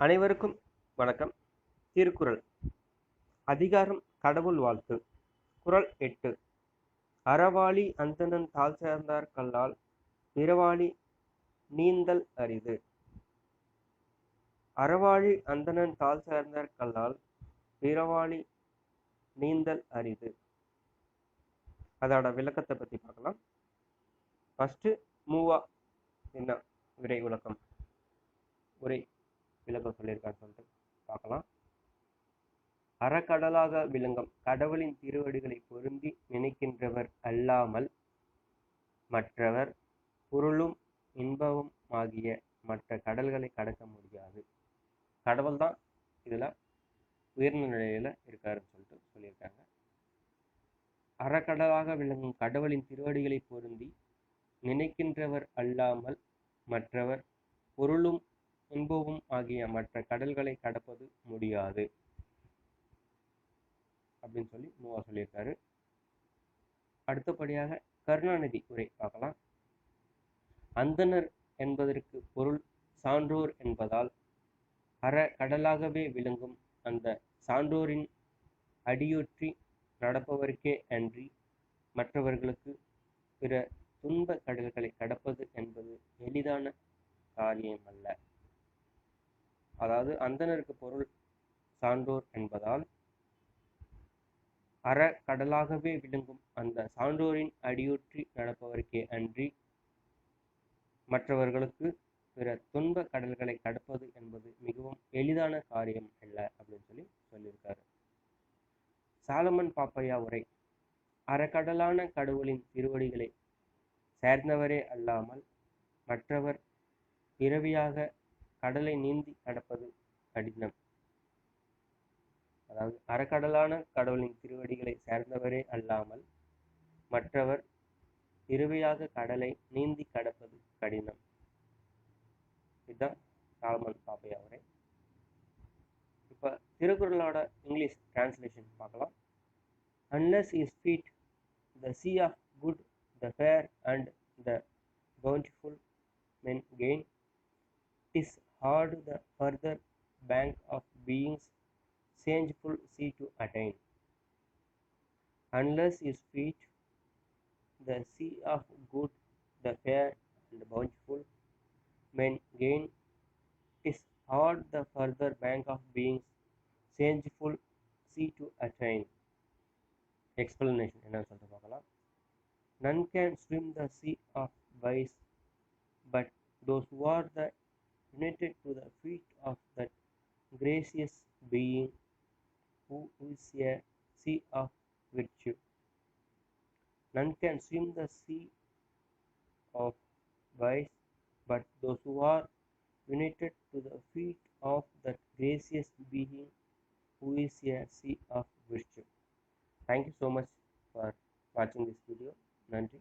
அனைவருக்கும் வணக்கம். திருக்குறள். அதிகாரம் கடவுள் வாழ்த்து. குறள் எட்டு. அறவாளி அந்தணன் தாழ் சேர்ந்தார் கல்லால் பிறவாளி நீந்தல் அரிது. அறவாளி அந்தணன் தாழ் சேர்ந்தார் கல்லால் பிறவாளி நீந்தல் அரிது. அதோட விளக்கத்தை பத்தி பார்க்கலாம். ஃபர்ஸ்ட் மூவா என்ன? விரை விளக்கம். உரை. விளக்கம் சொல்லியிருக்காரு சொல்லிட்டு பார்க்கலாம். அறக்கடலாக விளங்கும் கடவுளின் திருவடிகளை பொருந்தி நினைக்கின்றவர் அல்லாமல் மற்றவர் பொருளும் இன்பமும் ஆகிய மற்ற கடல்களை கடக்க முடியாது. கடவுள் தான் இதில் உயர்ந்த நிலையில் இருக்காருன்னு சொல்லிட்டு சொல்லியிருக்காங்க. அறக்கடலாக விளங்கும் கடவுளின் திருவடிகளை பொருந்தி நினைக்கின்றவர் அல்லாமல் மற்றவர் பொருளும் இன்பமும் ஆகிய மற்ற கடல்களை கடப்பது முடியாது. அப்படின்னு சொல்லி மூவா சொல்லியிருக்காரு. அடுத்தபடியாக கருணாநிதி உரை பார்க்கலாம். அந்தனர் என்பதற்கு பொருள் சான்றோர் என்பதால் அற கடலாகவே விளங்கும் அந்த சான்றோரின் அடியொற்றி நடப்பவருக்கே அன்றி மற்றவர்களுக்கு பிற துன்ப கடல்களை கடப்பது என்பது எளிதான காரியம் அல்ல அதாவது அந்தனருக்கு பொருள் சான்றோர் என்பதால் அற கடலாகவே விளங்கும் அந்த சான்றோரின் அடியொற்றி நடப்பவருக்கே அன்றி மற்றவர்களுக்கு பிற துன்ப கடல்களை கடப்பது என்பது மிகவும் எளிதான காரியம் அல்ல அப்படின்னு சொல்லி சொல்லியிருக்காரு. சாலமன் பாப்பையா உரை அறக்கடலான கடவுளின் திருவடிகளை சேர்ந்தவரே அல்லாமல் மற்றவர் பிறவியாக கடலை நீந்தி கடப்பது கடினம். அதாவது அறக்கடலான கடவுளின் திருவடிகளை சேர்ந்தவரே அல்லாமல் மற்றவர் இறுதியாக கடலை நீந்தி கடப்பது கடினம். இதுதான் சாலமன் பாப்பை அவரை. இப்போ திருக்குறளோட இங்கிலீஷ் டிரான்ஸ்லேஷன் பார்க்கலாம். Unless is feed the sea of good the fair and being's changeful sea to attain. Unless his feet, the sea of good, the fair and bountiful, men gain, is hard the further bank of being's changeful sea to attain. Explanation என்ன சொல்லிட்டு பார்க்கலாம் None can swim the sea of vice, but those who are the united to the feet of that gracious being who is a sea of virtue. None can swim the sea of vice, but those who are united to the feet of that gracious being who is a sea of virtue. Thank you so much for watching this video. Nandri.